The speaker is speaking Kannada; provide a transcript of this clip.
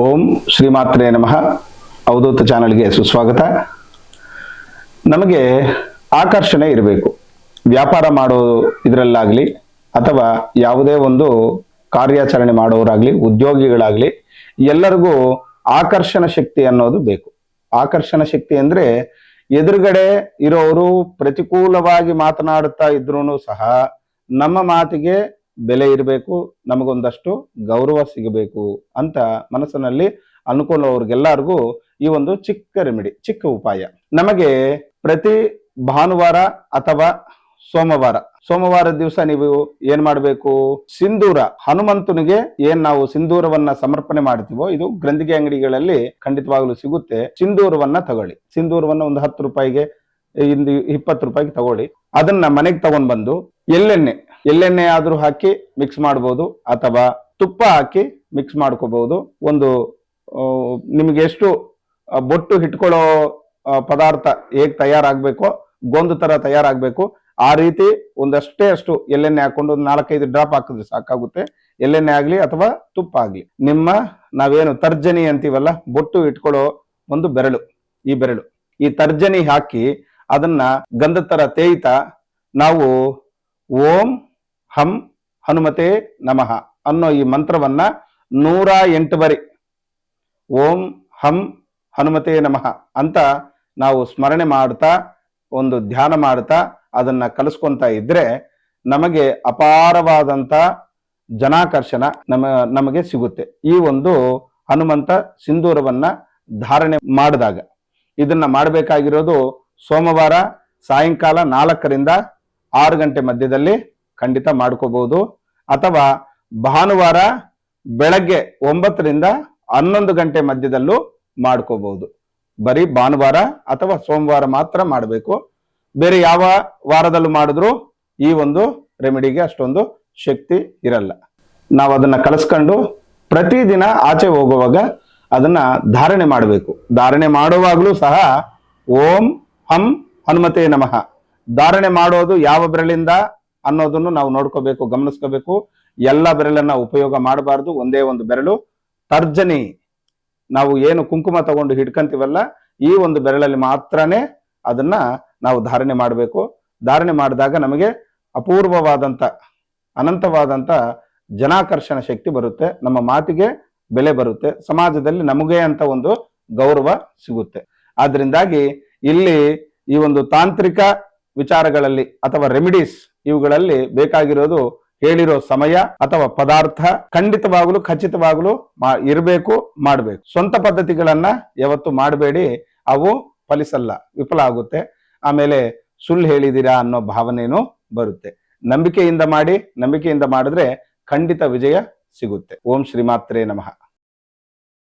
ಓಂ ಶ್ರೀಮಾತ್ರೇ ನಮಃ. ಅವಧೂತ ಚಾನಲ್ಗೆ ಸುಸ್ವಾಗತ. ನಮಗೆ ಆಕರ್ಷಣೆ ಇರಬೇಕು. ವ್ಯಾಪಾರ ಮಾಡೋ ಇದರಲ್ಲಾಗಲಿ ಅಥವಾ ಯಾವುದೇ ಒಂದು ಕಾರ್ಯಾಚರಣೆ ಮಾಡೋರಾಗ್ಲಿ, ಉದ್ಯೋಗಿಗಳಾಗ್ಲಿ, ಎಲ್ಲರಿಗೂ ಆಕರ್ಷಣ ಶಕ್ತಿ ಅನ್ನೋದು ಬೇಕು. ಆಕರ್ಷಣ ಶಕ್ತಿ ಅಂದ್ರೆ ಎದುರುಗಡೆ ಇರೋರು ಪ್ರತಿಕೂಲವಾಗಿ ಮಾತನಾಡುತ್ತಾ ಇದ್ರೂ ಸಹ ನಮ್ಮ ಮಾತಿಗೆ ಬೆಲೆ ಇರಬೇಕು, ನಮಗೊಂದಷ್ಟು ಗೌರವ ಸಿಗಬೇಕು ಅಂತ ಮನಸ್ಸಿನಲ್ಲಿ ಅನ್ಕೊಳ್ಳೋರ್ಗೆಲ್ಲರಿಗೂ ಈ ಒಂದು ಚಿಕ್ಕ ರೆಮಿಡಿ, ಚಿಕ್ಕ ಉಪಾಯ. ನಮಗೆ ಪ್ರತಿ ಭಾನುವಾರ ಅಥವಾ ಸೋಮವಾರ ಸೋಮವಾರ ದಿವಸ ನೀವು ಏನ್ ಮಾಡಬೇಕು? ಸಿಂಧೂರ, ಹನುಮಂತನಿಗೆ ಏನ್ ನಾವು ಸಿಂಧೂರವನ್ನ ಸಮರ್ಪಣೆ ಮಾಡ್ತೀವೋ, ಇದು ಗ್ರಂಥಿಗೆ ಅಂಗಡಿಗಳಲ್ಲಿ ಖಂಡಿತವಾಗ್ಲೂ ಸಿಗುತ್ತೆ. ಸಿಂಧೂರವನ್ನ ತಗೊಳ್ಳಿ. ಸಿಂಧೂರವನ್ನ ಒಂದು ಹತ್ತು ರೂಪಾಯಿಗೆ ಇಂದು ಇಪ್ಪತ್ತು ರೂಪಾಯಿಗೆ ತಗೊಳ್ಳಿ. ಅದನ್ನ ಮನೆಗೆ ತಗೊಂಡ್ ಬಂದು ಎಳ್ಳೆಣ್ಣೆ ಎಳ್ಳೆಣ್ಣೆ ಆದರೂ ಹಾಕಿ ಮಿಕ್ಸ್ ಮಾಡ್ಬೋದು ಅಥವಾ ತುಪ್ಪ ಹಾಕಿ ಮಿಕ್ಸ್ ಮಾಡ್ಕೋಬಹುದು ಒಂದು ನಿಮಗೆ ಎಷ್ಟು ಬೊಟ್ಟು ಹಿಟ್ಕೊಳ್ಳೋ ಪದಾರ್ಥ ಹೇಗೆ ತಯಾರಾಗಬೇಕೋ, ಗೊಂದು ತರ ತಯಾರಾಗಬೇಕು. ಆ ರೀತಿ ಒಂದಷ್ಟೇ ಅಷ್ಟು ಎಳ್ಳೆಣ್ಣೆ ಹಾಕೊಂಡು ಒಂದು ನಾಲ್ಕೈದು ಡ್ರಾಪ್ ಹಾಕಿದ್ರೆ ಸಾಕಾಗುತ್ತೆ. ಎಳ್ಳೆಣ್ಣೆ ಆಗಲಿ ಅಥವಾ ತುಪ್ಪ ಆಗಲಿ. ನಿಮ್ಮ, ನಾವೇನು ತರ್ಜನಿ ಅಂತೀವಲ್ಲ, ಬೊಟ್ಟು ಇಟ್ಕೊಳ್ಳೋ ಒಂದು ಬೆರಳು, ಈ ಬೆರಳು. ಈ ತರ್ಜನಿ ಹಾಕಿ ಅದನ್ನ ಗಂಧದ ತರ ತೇಯ್ತಾ ನಾವು ಓಂ ಹಂ ಹನುಮತೆ ನಮಃ ಅನ್ನೋ ಈ ಮಂತ್ರವನ್ನ ನೂರ ಎಂಟು ಬರಿ ಓಂ ಹಂ ಹನುಮತೆ ನಮಃ ಅಂತ ನಾವು ಸ್ಮರಣೆ ಮಾಡ್ತಾ, ಒಂದು ಧ್ಯಾನ ಮಾಡ್ತಾ ಅದನ್ನ ಕಲಿಸ್ಕೊಂತ ಇದ್ರೆ ನಮಗೆ ಅಪಾರವಾದಂತ ಜನಾಕರ್ಷಣ ನಮ ನಮಗೆ ಸಿಗುತ್ತೆ. ಈ ಒಂದು ಹನುಮಂತ ಸಿಂಧೂರವನ್ನ ಧಾರಣೆ ಮಾಡಿದಾಗ ಇದನ್ನ ಮಾಡಬೇಕಾಗಿರೋದು ಸೋಮವಾರ ಸಾಯಂಕಾಲ ನಾಲ್ಕರಿಂದ ಆರು ಗಂಟೆ ಮಧ್ಯದಲ್ಲಿ ಖಂಡಿತ ಮಾಡ್ಕೋಬಹುದು. ಅಥವಾ ಭಾನುವಾರ ಬೆಳಗ್ಗೆ ಒಂಬತ್ತರಿಂದ ಹನ್ನೊಂದು ಗಂಟೆ ಮಧ್ಯದಲ್ಲೂ ಮಾಡ್ಕೋಬಹುದು. ಬರೀ ಭಾನುವಾರ ಅಥವಾ ಸೋಮವಾರ ಮಾತ್ರ ಮಾಡಬೇಕು. ಬೇರೆ ಯಾವ ವಾರದಲ್ಲೂ ಮಾಡಿದ್ರು ಈ ಒಂದು ರೆಮಿಡಿಗೆ ಅಷ್ಟೊಂದು ಶಕ್ತಿ ಇರಲ್ಲ. ನಾವು ಅದನ್ನ ಕಲಿಸ್ಕೊಂಡು ಪ್ರತಿದಿನ ಆಚೆ ಹೋಗುವಾಗ ಅದನ್ನ ಧಾರಣೆ ಮಾಡಬೇಕು. ಧಾರಣೆ ಮಾಡುವಾಗಲೂ ಸಹ ಓಂ ಹಂ ಹನುಮತೆ ನಮಃ. ಧಾರಣೆ ಮಾಡೋದು ಯಾವ ಬೆರಳಿಂದ? ಅನ್ನೋದನ್ನು ನಾವು ನೋಡ್ಕೋಬೇಕು, ಗಮನಿಸ್ಕೋಬೇಕು. ಎಲ್ಲ ಬೆರಳನ್ನ ಉಪಯೋಗ ಮಾಡಬಾರ್ದು, ಒಂದೇ ಒಂದು ಬೆರಳು. ತರ್ಜನಿ, ನಾವು ಏನು ಕುಂಕುಮ ತಗೊಂಡು ಹಿಡ್ಕಂತೀವಲ್ಲ, ಈ ಒಂದು ಬೆರಳಲ್ಲಿ ಮಾತ್ರನೇ ಅದನ್ನ ನಾವು ಧಾರಣೆ ಮಾಡಬೇಕು. ಧಾರಣೆ ಮಾಡಿದಾಗ ನಮಗೆ ಅಪೂರ್ವವಾದಂತ, ಅನಂತವಾದಂತ ಜನಾಕರ್ಷಣ ಶಕ್ತಿ ಬರುತ್ತೆ, ನಮ್ಮ ಮಾತಿಗೆ ಬೆಲೆ ಬರುತ್ತೆ, ಸಮಾಜದಲ್ಲಿ ನಮಗೆ ಅಂತ ಒಂದು ಗೌರವ ಸಿಗುತ್ತೆ. ಆದ್ರಿಂದಾಗಿ ಇಲ್ಲಿ ಈ ಒಂದು ತಾಂತ್ರಿಕ ವಿಚಾರಗಳಲ್ಲಿ ಅಥವಾ ರೆಮಿಡೀಸ್ ಇವುಗಳಲ್ಲಿ ಬೇಕಾಗಿರೋದು ಹೇಳಿರೋ ಸಮಯ ಅಥವಾ ಪದಾರ್ಥ ಖಂಡಿತವಾಗಲು ಖಚಿತವಾಗಲು ಇರಬೇಕು, ಮಾಡಬೇಕು. ಸ್ವಂತ ಪದ್ಧತಿಗಳನ್ನ ಯಾವತ್ತು ಮಾಡಬೇಡಿ. ಅವು ಫಲಿಸಲ್ಲ, ವಿಫಲ ಆಗುತ್ತೆ. ಆಮೇಲೆ ಸುಳ್ಳು ಹೇಳಿದ್ದೀರಾ ಅನ್ನೋ ಭಾವನೆನೂ ಬರುತ್ತೆ. ನಂಬಿಕೆಯಿಂದ ಮಾಡಿ, ನಂಬಿಕೆಯಿಂದ ಮಾಡಿದ್ರೆ ಖಂಡಿತ ವಿಜಯ ಸಿಗುತ್ತೆ. ಓಂ ಶ್ರೀ ಮಾತ್ರೇ ನಮಃ.